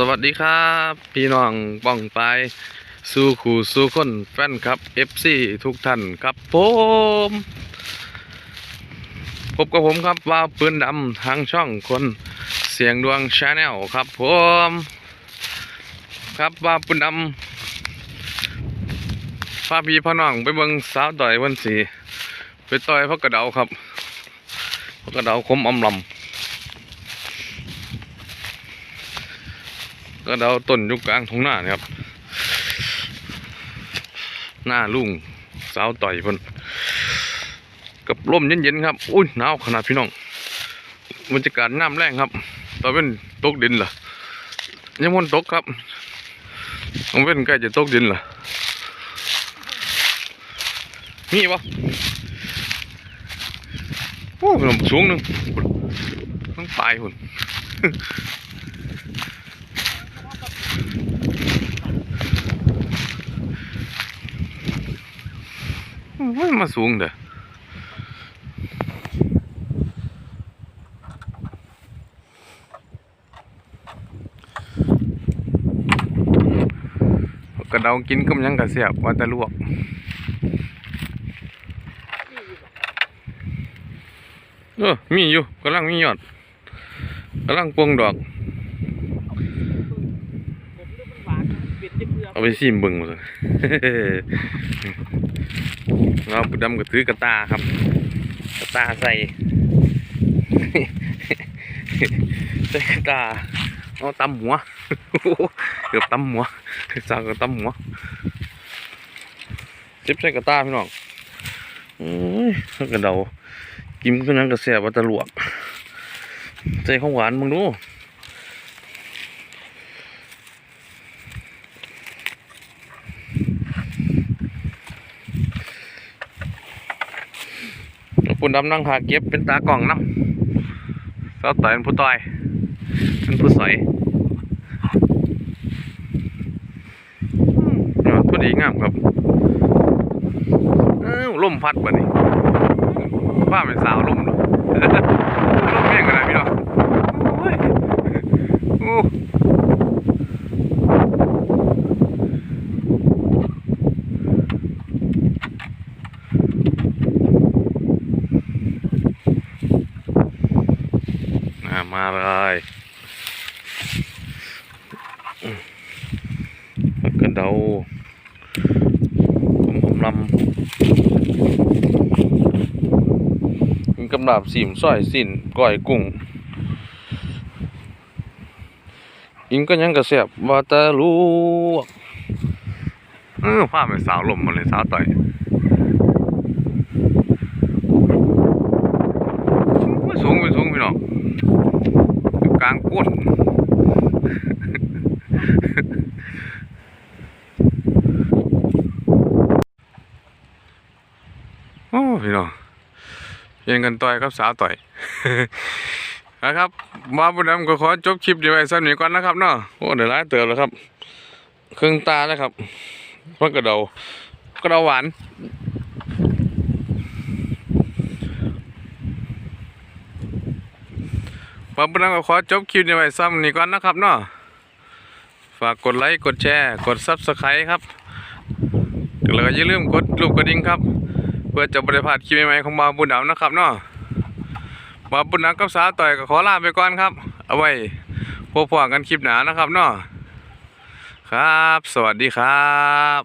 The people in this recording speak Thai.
สวัสดีครับ พี่น้องป้องไปายสู่ขู่สู่คนแฟนครับ FC ทุกท่านครับผมพบกับผมครับว่าปืนดำทางช่องคนเสียงดวงชาแนลครับผมครับว่าปืนดำพาพี่พ่อน้องไปเบิงสาวต่อยวันสีไปต่อยพักกระเดาครับพักกระเดาคมอำลำ ก็เดาต้นยุกกลางทุ่งนาเนี่ยครับ หน้าลุงสาวต่อยพนกับลมเย็นๆครับ อุ้ยหนาวขนาดพี่น้องบรรยากาศน้ำแรงครับตอนเป็นตกดินเหรอยังมันตกครับต้องเป็นใกล้จะตกดินเหรอมีปะโอ้ลมสูงหนึงต้องปลายหุ่น มันมาสูงเด้อกระเดากินก็ยังกระเสียบว่าแต่ลวกเออมีอยู่กำลังมียอดกำลังปวงดอก เอาไปซิมเบิ่งมาเลยเราบุดำก็ถือกระตาครับ กระตาใส่ใส่กระตาเอาตำหัวเกือบตำหัวสาวก็ตำหัวจิบใส่กระตาพี่น้องโอ้ยกระเดากินก็นั้นกระเสียบว่าตะลวกใส่ของหวานมึงดู ปุ่นดำนั่งหาเก็บเป็นตากล่องน้ำสาวต่อยเป็นผู้ต่อยเป็นผู้สอยยอดพอดีงามครับเอ้าลมพัดบ่นี่ป้าเป็นสาวลมเนาะ ลมแม่งกันนะพี่เนาะโอ้ยโอ้อ่ามาเลยกระเดาผมผมลำกินกำลับสิมส้อยสินก้อยกุ้งกินก็ยังกระเสียบว่าแต่รู้เออผ้าเป็นสาวลมมาเลยสาวต่อยไม่สูงไม่สูงพี่น้อง อยู่กลางก้นโอ้พี่น้องยังกันต่อยครับสาวต่อยนะครับมาบุญดำก็ขอจบคลิปดีไว้สักหน่อยก่อนนะครับเนาะโอ้เดี๋ยวร้ายเติบแล้วครับ เครื่องตาแล้วครับพักกระเดากระเดาหวาน มาบุญดำก็ขอจบคลิปดีไว้สักหน่ก่อนนะครับเนาะฝากกดไลค์กดแชร์กดซับสไครต์ครับแล้วก็อย่าลืมกดรูปกระดิ่งครับ เพื่อจะบริพลาดคลิปใหม่ๆของบาวบุญดำนะครับเนาะบาวบุญดำกับสาวต่อยก็ขอลาไปก่อนครับ เอาไว้พบกันคลิปหน้านะครับเนาะครับ สวัสดีครับ